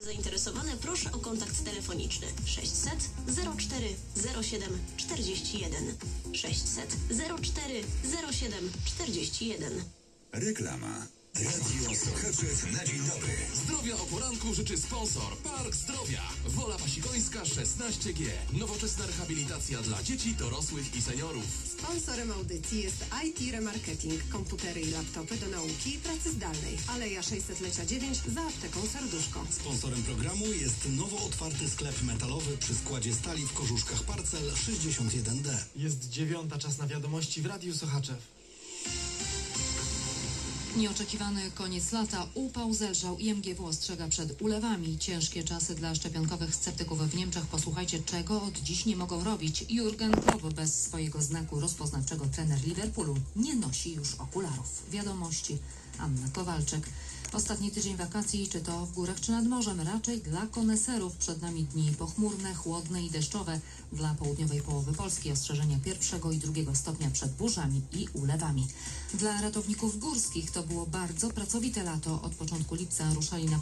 Zainteresowane proszę o kontakt telefoniczny 600 04 07 41 600 04 07 41 Reklama. Radio Sochaczew na dzień dobry. Zdrowia o poranku życzy sponsor Park Zdrowia. Wola Pasikońska 16G. Nowoczesna rehabilitacja dla dzieci, dorosłych i seniorów. Sponsorem audycji jest IT Remarketing, komputery i laptopy do nauki i pracy zdalnej. Aleja 600lecia 9 za apteką Serduszko. Sponsorem programu jest nowo otwarty sklep metalowy przy składzie stali w Korzuszkach Parcel 61D. Jest dziewiąta, czas na wiadomości w Radiu Sochaczew. Nieoczekiwany koniec lata, upał zelżał i MGW ostrzega przed ulewami. Ciężkie czasy dla szczepionkowych sceptyków w Niemczech. Posłuchajcie, czego od dziś nie mogą robić. Jurgen Klopp bez swojego znaku rozpoznawczego trener Liverpoolu nie nosi już okularów. Wiadomości Anna Kowalczyk. Ostatni tydzień wakacji, czy to w górach, czy nad morzem, raczej dla koneserów. Przed nami dni pochmurne, chłodne i deszczowe. Dla południowej połowy Polski ostrzeżenia pierwszego i drugiego stopnia przed burzami i ulewami. Dla ratowników górskich to było bardzo pracowite lato. Od początku lipca ruszali na